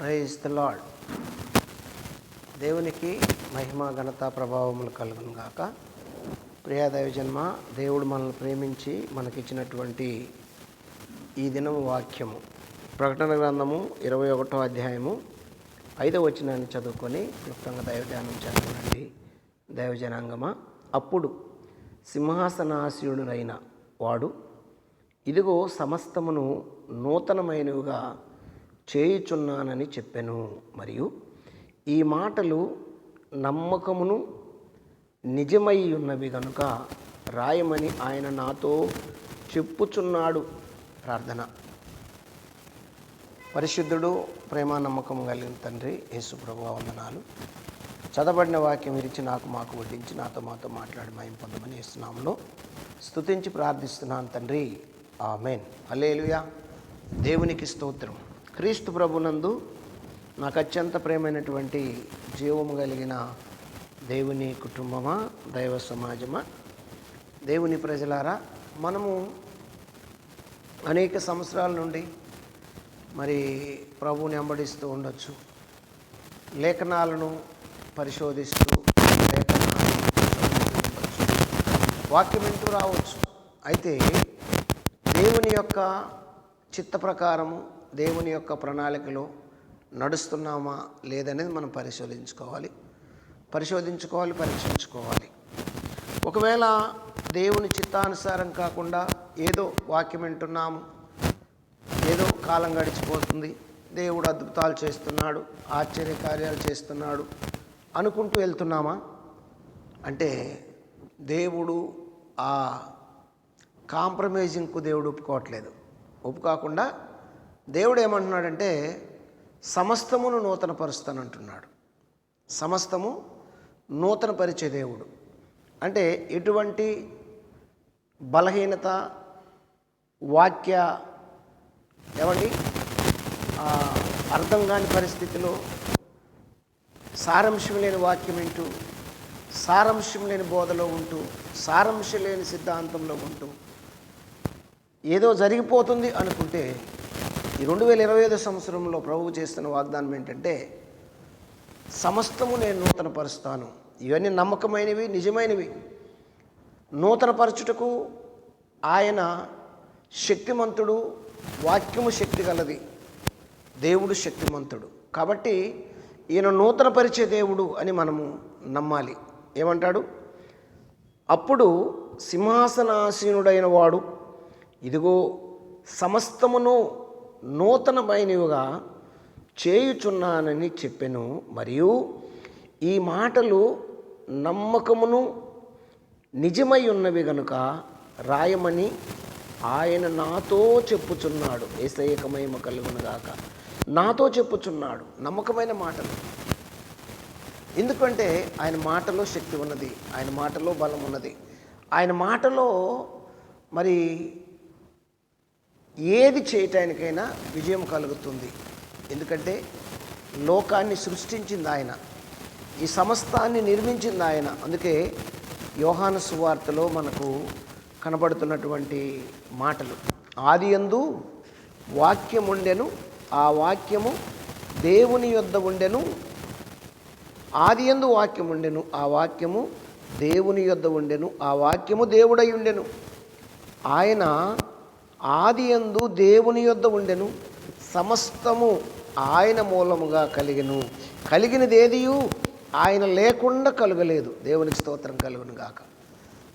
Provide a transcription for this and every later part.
Praise the lord దేవునికి మహిమ ఘనత ప్రభావములు కలుగును గాక. ప్రియా దైవజన్మ దేవుడు మనల్ని ప్రేమించి మనకిచ్చినటువంటి ఈ దినం వాక్యము. ప్రకటన గ్రంథము ఇరవై ఒకటో అధ్యాయము ఐదవ వచనాన్ని చదువుకొని క్లుప్తంగా దైవధ్యానం చదవనండి దైవజనాంగమ అప్పుడు సింహాసనాసీనుడైన వాడు ఇదిగో సమస్తమును నూతనమైనవిగా చేయుచున్నానని చెప్పెను. మరియు ఈ మాటలు నమ్మకమును నిజమై ఉన్నవి గనుక రాయమని ఆయన నాతో చెప్పుచున్నాడు. ప్రార్థన. పరిశుద్ధుడు ప్రేమ నమ్మకం కలిగిన తండ్రి యేసు ప్రభు వందనాలు. చదవబడిన వాక్యం విరిచి నాకు మాకు వడ్డించి నాతో మాతో మాట్లాడి మయం పొందమని ఇస్తున్నాములో స్తుతించి ప్రార్థిస్తున్నాను తండ్రి. ఆమెన్. అలేలుయా దేవునికి స్తోత్రం. క్రీస్తు ప్రభునందు నాకు అత్యంత ప్రేమైనటువంటి జీవము కలిగిన దేవుని కుటుంబమా దైవ సమాజమా? దేవుని ప్రజలారా మనము అనేక సంవత్సరాల నుండి మరి ప్రభువుని అంబడిస్తూ ఉండొచ్చు. లేఖనాలను పరిశోధిస్తూ లేఖనాలను వాక్యం వింటూ రావచ్చు. అయితే దేవుని యొక్క చిత్త ప్రకారము దేవుని యొక్క ప్రణాళికలో నడుస్తున్నామా లేదనేది మనం పరిశోధించుకోవాలి. పరిశోధించుకోవాలి పరీక్షించుకోవాలి. ఒకవేళ దేవుని చిత్తానుసారం కాకుండా ఏదో వాక్యం వింటున్నాము ఏదో కాలం గడిచిపోతుంది దేవుడు అద్భుతాలు చేస్తున్నాడు ఆశ్చర్య కార్యాలు చేస్తున్నాడు అనుకుంటూ వెళ్తున్నామా? అంటే దేవుడు ఆ కాంప్రమైజింగ్కు దేవుడు ఒప్పుకోవట్లేదు. ఒప్పుకోకుండా దేవుడు ఏమంటున్నాడంటే సమస్తమును నూతనపరుస్తాను అంటున్నాడు సమస్తము నూతన పరిచే దేవుడు. అంటే ఎటువంటి బలహీనత వాక్య ఏమండి? అర్థం కాని పరిస్థితిలో సారాంశం లేని వాక్యం వింటూ సారాంశం లేని బోధలో ఉంటూ సారాంశం లేని సిద్ధాంతంలో ఉంటూ ఏదో జరిగిపోతుంది అనుకుంటే ఈ రెండు వేల ఇరవై ఐదు సంవత్సరంలో ప్రభువు చేస్తున్న వాగ్దానం ఏంటంటే సమస్తము నేను నూతనపరుస్తాను. ఇవన్నీ నమ్మకమైనవి నిజమైనవి. నూతనపరచుటకు ఆయన శక్తిమంతుడు వాక్యము శక్తి గలది. దేవుడు శక్తిమంతుడు. కాబట్టి ఈయన నూతనపరిచే దేవుడు అని మనము నమ్మాలి. ఏమంటాడు? అప్పుడు సింహాసనాసీనుడైన వాడు ఇదిగో సమస్తమును నూతనమైనవిగా చేయుచున్నానని చెప్పెను. మరియు ఈ మాటలు నమ్మకమును నిజమై ఉన్నవి గనుక రాయమని ఆయన నాతో చెప్పుచున్నాడు. ఏసైకమయమ కలుగునుగాక. నాతో చెప్పుచున్నాడు. నమ్మకమైన మాటలు. ఎందుకంటే ఆయన మాటలో శక్తి ఉన్నది. ఆయన మాటలో బలం ఉన్నది ఆయన మాటలో మరి ఏది చేయటానికైనా విజయం కలుగుతుంది. ఎందుకంటే లోకాన్ని సృష్టించింది ఆయన. ఈ సమస్తాన్ని నిర్మించింది ఆయన. అందుకే యోహాన సువార్తలో మనకు కనబడుతున్నటువంటి మాటలు. ఆది ఎందు వాక్యం ఉండెను ఆ వాక్యము దేవుని యొద్ద ఉండెను ఆది ఎందు వాక్యం ఉండెను ఆ వాక్యము దేవుని యొద్ద ఉండెను ఆ వాక్యము దేవుడై ఉండెను. ఆయన ఆది ఎందు దేవుని యొద్ద ఉండెను సమస్తము ఆయన మూలముగా కలిగెను. కలిగినది ఏదియు ఆయన లేకుండా కలగలేదు. దేవునికి స్తోత్రం కలుగును గాక.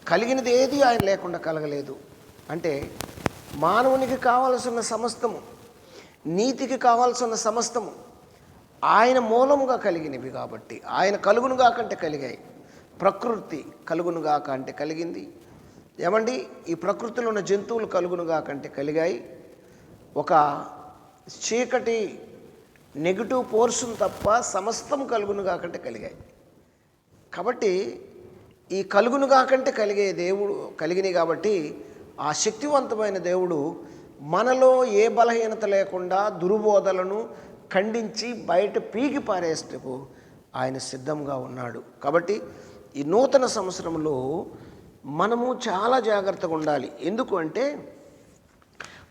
కలిగినది ఏది ఆయన లేకుండా కలగలేదు. అంటే మానవునికి కావలసిన సమస్తము నీతికి కావాల్సిన సమస్తము ఆయన మూలముగా కలిగినవి కాబట్టి ఆయన కలుగునుగాకంటే కలిగాయి. ప్రకృతి కలుగునుగాక అంటే కలిగింది. ఏమండి? ఈ ప్రకృతిలో ఉన్న జంతువులు కలుగునుగా కంటే కలిగాయి. ఒక చీకటి నెగిటివ్ పోర్షన్ తప్ప సమస్తం కలుగునుగా కంటే కలిగాయి. కాబట్టి ఈ కలుగునుగా కంటే కలిగే దేవుడు కలిగినాయి కాబట్టి ఆ శక్తివంతమైన దేవుడు మనలో ఏ బలహీనత లేకుండా దుర్బోధలను ఖండించి బయట పీకి పారేటకు ఆయన సిద్ధంగా ఉన్నాడు. కాబట్టి ఈ నూతన సంవత్సరంలో మనము చాలా జాగ్రత్తగా ఉండాలి. ఎందుకు అంటే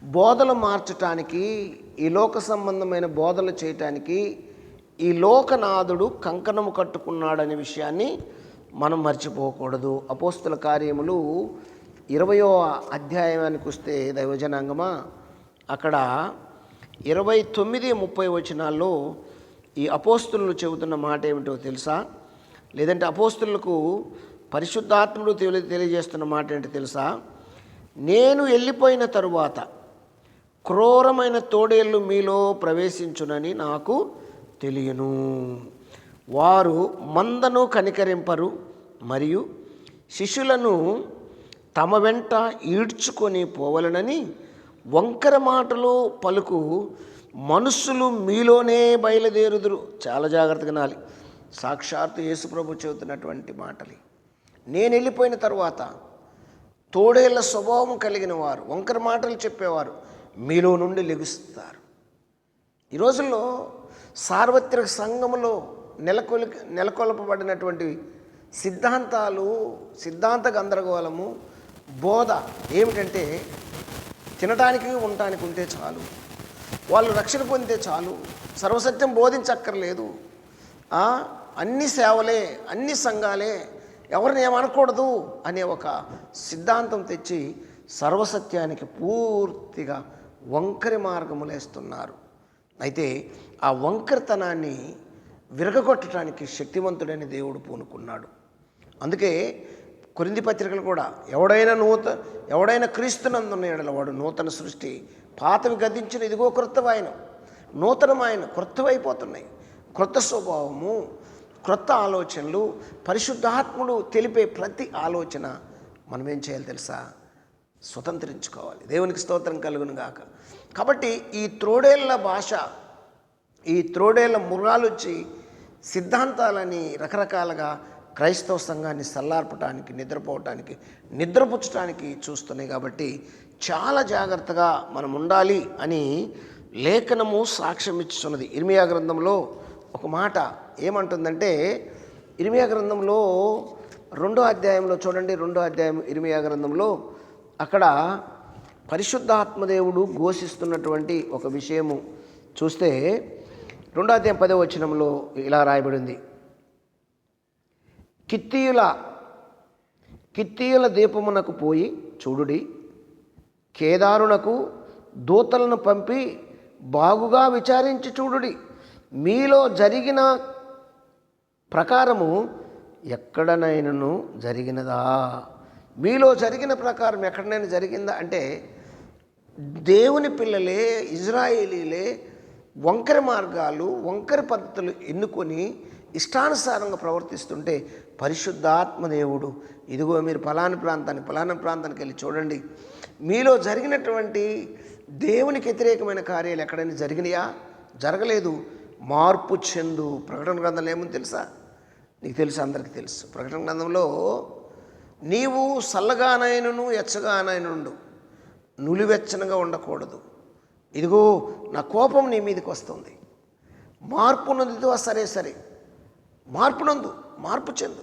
బోధలు మార్చటానికి ఈ లోక సంబంధమైన బోధలు చేయటానికి ఈ లోకనాథుడు కంకణము కట్టుకున్నాడనే విషయాన్ని మనం మర్చిపోకూడదు. అపోస్తుల కార్యములు ఇరవయో అధ్యాయానికి వస్తే దైవజనాంగమా అక్కడ ఇరవై తొమ్మిది ముప్పై వచనాల్లో ఈ అపోస్తులు చెబుతున్న మాట ఏమిటో తెలుసా? లేదంటే అపోస్తులకు పరిశుద్ధాత్ముడు తెలియ తెలియజేస్తున్న మాట ఏంటి తెలుసా? నేను వెళ్ళిపోయిన తరువాత క్రూరమైన తోడేళ్ళు మీలో ప్రవేశించునని నాకు తెలియను. వారు మందను కనికరింపరు మరియు శిష్యులను తమ వెంట ఈడ్చుకొని పోవలనని వంకర మాటలు పలుకు మనుషులు మీలోనే బయలుదేరుదురు. చాలా జాగ్రత్తగా నాలి సాక్షాత్తు యేసుప్రభు చెబుతున్నటువంటి మాటలు. నేను వెళ్ళిపోయిన తర్వాత తోడేళ్ళ స్వభావం కలిగిన వారు వంకర మాటలు చెప్పేవారు మీలో నుండి లెగుస్తారు. ఈ రోజుల్లో సార్వత్రిక సంఘములో నెలకొలి నెలకొల్పబడినటువంటి సిద్ధాంతాలు సిద్ధాంత గందరగోళము బోధ ఏమిటంటే తినడానికి ఉండటానికి ఉంటే చాలు వాళ్ళు రక్షణ పొందితే చాలు సర్వసత్యం బోధించక్కర్లేదు అన్ని సేవలే అన్ని సంఘాలే ఎవరిని ఏమనకూడదు అనే ఒక సిద్ధాంతం తెచ్చి సర్వసత్యానికి పూర్తిగా వంకరి మార్గములేస్తున్నారు. అయితే ఆ వంకరితనాన్ని విరగగొట్టడానికి శక్తివంతుడైన దేవుడు పూనుకున్నాడు. అందుకే కొరింది పత్రికలు కూడా ఎవడైనా నూత ఎవడైనా క్రీస్తునందున్న ఎడల వాడు నూతన సృష్టి పాతవి గదించిన ఇదిగో క్రొత్తవాయన నూతనమైన క్రొత్తవైపోతున్నాయి క్రొత్త స్వభావము క్రొత్త ఆలోచనలు పరిశుద్ధాత్ముడు తెలిపే ప్రతి ఆలోచన మనం ఏం చేయాలి తెలుసా? స్వతంత్రించుకోవాలి. దేవునికి స్తోత్రం కలుగును గాక కాబట్టి ఈ త్రోడేళ్ళ భాష ఈ త్రోడేళ్ళ మురాలు వచ్చి సిద్ధాంతాలని రకరకాలుగా క్రైస్తవ సంఘాన్ని సల్లార్పడానికి నిద్రపోవటానికి నిద్రపుచ్చటానికి చూస్తున్నాయి కాబట్టి చాలా జాగ్రత్తగా మనం ఉండాలి అని లేఖనము సాక్ష్యం ఇచ్చుతున్నది ఇర్మియా గ్రంథంలో ఒక మాట ఏమంటుందంటే ఇరిమియా గ్రంథంలో రెండో అధ్యాయంలో చూడండి రెండో అధ్యాయం ఇరిమియా గ్రంథంలో అక్కడ పరిశుద్ధాత్మదేవుడు ఘోషిస్తున్నటువంటి ఒక విషయము చూస్తే రెండో అధ్యాయం పదో వచనంలో ఇలా రాయబడింది. కిత్తీయుల కిత్తీయుల దీపమునకు పోయి చూడుడి కేదారునకు దూతలను పంపి బాగుగా విచారించి చూడుడి. మీలో జరిగిన ప్రకారము ఎక్కడనైనను జరిగినదా? మీలో జరిగిన ప్రకారం ఎక్కడనైనా జరిగిందా? అంటే దేవుని పిల్లలే ఇజ్రాయేలీలే వంకర మార్గాలు వంకర పద్ధతులు ఎన్నుకొని ఇష్టానుసారంగా ప్రవర్తిస్తుంటే పరిశుద్ధాత్మ దేవుడు. ఇదిగో మీరు ఫలాని ప్రాంతానికి ఫలానా ప్రాంతానికి వెళ్ళి చూడండి. మీలో జరిగినటువంటి దేవునికి వ్యతిరేకమైన కార్యాలు ఎక్కడైనా జరిగినాయా? జరగలేదు. మార్పు చెందు. ప్రకటన గ్రంథంలో ఏముంది తెలుసా? నీకు తెలుసు అందరికీ తెలుసు. ప్రకటన గ్రంథంలో నీవు సల్లగానైనను ఎచ్చగానైనుండు. నులివెచ్చనగా ఉండకూడదు. ఇదిగో నా కోపం నీ మీదకి వస్తుంది. మార్పు నొందితో సరే సరే. మార్పు నందు మార్పు చెందు.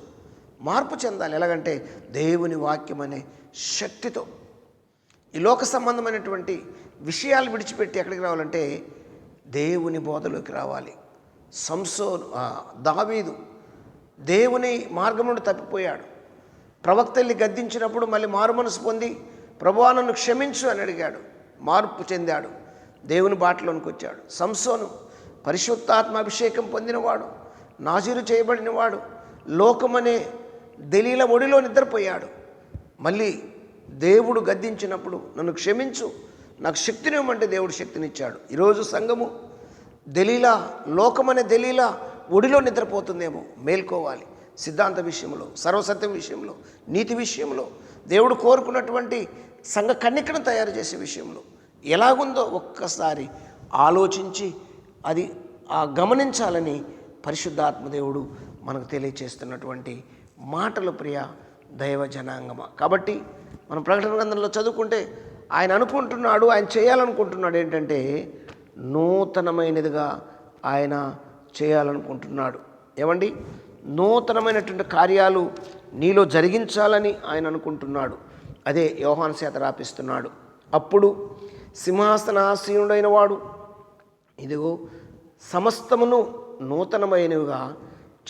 మార్పు చెందాలి. ఎలాగంటే దేవుని వాక్యం అనే శక్తితో. ఈ లోక సంబంధమైనటువంటి విషయాలు విడిచిపెట్టి ఎక్కడికి రావాలంటే దేవుని బోధలోకి రావాలి. సంసోను దావీదు దేవుని మార్గం నుండి తప్పిపోయాడు. ప్రవక్తల్ని గద్దించినప్పుడు మళ్ళీ మారు మనసు పొంది ప్రభువా నన్ను క్షమించు అని అడిగాడు. మార్పు చెందాడు. దేవుని బాటలోనికి వచ్చాడు. సంసోను పరిశుద్ధాత్మ అభిషేకం పొందినవాడు నాజీరు చేయబడినవాడు లోకమనే దలీల ఒడిలో నిద్రపోయాడు. మళ్ళీ దేవుడు గద్దించినప్పుడు నన్ను క్షమించు నాకు శక్తినివ్వమంటే దేవుడు శక్తినిచ్చాడు. ఈరోజు సంఘము దలీలా లోకమనే దలీలా ఒడిలో నిద్రపోతుందేమో మేల్కోవాలి. సిద్ధాంత విషయంలో సర్వసత్యం విషయంలో నీతి విషయంలో దేవుడు కోరుకున్నటువంటి సంఘ కన్నికను తయారు చేసే విషయంలో ఎలాగుందో ఒక్కసారి ఆలోచించి అది ఆ గమనించాలని పరిశుద్ధాత్మదేవుడు మనకు తెలియచేస్తున్నటువంటి మాటలు ప్రియ దైవ జనాంగమ. కాబట్టి మనం ప్రకటన గ్రంథంలో చదువుకుంటే ఆయన అనుకుంటున్నాడు ఆయన చేయాలనుకుంటున్నాడు ఏంటంటే నూతనమైనదిగా ఆయన చేయాలనుకుంటున్నాడు. ఏమండి? నూతనమైనటువంటి కార్యాలు నీలో జరిగించాలని ఆయన అనుకుంటున్నాడు. అదే యోహాన్ చేత రాపిస్తున్నాడు. అప్పుడు సింహాసనాసీనుడైన వాడు ఇదిగో సమస్తమును నూతనమైనవిగా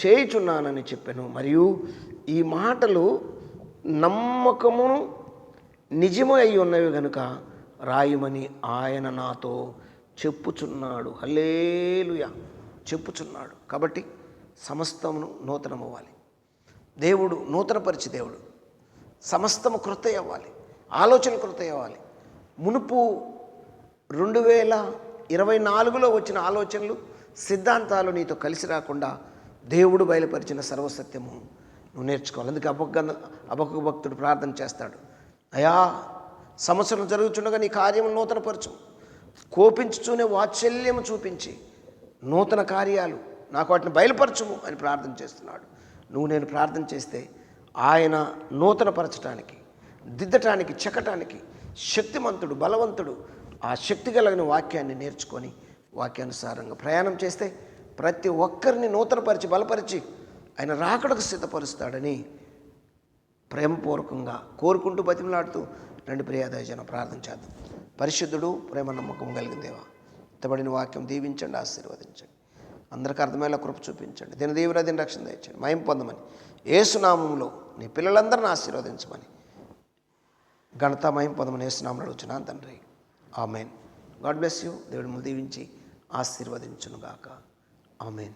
చేయుచున్నానని చెప్పాను. మరియు ఈ మాటలు నమ్మకమును నిజము అయి ఉన్నవి గనుక రాయమని ఆయన నాతో చెప్పుచున్నాడు. హల్లేలుయా! చెప్పుచున్నాడు. కాబట్టి సమస్తమును నూతనమవ్వాలి దేవుడు నూతనపరిచి దేవుడు. సమస్తము కృత అవ్వాలి. ఆలోచన కృత అవ్వాలి. మునుపు రెండు వేల ఇరవై నాలుగులో వచ్చిన ఆలోచనలు సిద్ధాంతాలు నీతో కలిసి రాకుండా దేవుడు బయలుపరిచిన సర్వసత్యము నువ్వు నేర్చుకోవాలి. అందుకే అబక్క అబక్క భక్తుడు ప్రార్థన చేస్తాడు. అయా సంవత్సరం జరుగుతుండగా నీ కార్యం నూతనపరచు. కోపించుచూనే వాత్సల్యము చూపించి నూతన కార్యాలు నాకు వాటిని బయలుపరచుము అని ప్రార్థన చేస్తున్నాడు. నువ్వు నేను ప్రార్థన చేస్తే ఆయన నూతనపరచడానికి దిద్దటానికి చెక్కటానికి శక్తిమంతుడు బలవంతుడు ఆ శక్తి కలిగిన వాక్యాన్ని నేర్చుకొని వాక్యానుసారంగా ప్రయాణం చేస్తే ప్రతి ఒక్కరిని నూతనపరిచి బలపరిచి ఆయన రాకడకు సిద్ధపరుస్తాడని ప్రేమపూర్వకంగా కోరుకుంటూ బతిమలాడుతూ రెండు ప్రియాదయజన ప్రార్థన చేద్దాం. పరిశుద్ధుడు ప్రేమ నమ్మకం కలిగిన దేవా ఇతబడిన వాక్యం దీవించండి ఆశీర్వదించండి. అందరికీ అర్థమయ్యేలా కృప చూపించండి. దీని దీవుల దీని రక్షణ తెచ్చండి మయం పొందమని ఏసునామంలో నీ పిల్లలందరిని ఆశీర్వదించమని ఘనత మయం పొందమని ఏసునామంలో వచ్చిన తండ్రి. ఆమెన్. God bless you. దేవుడు దీవించి ఆశీర్వదించునుగాక ఆమెన్.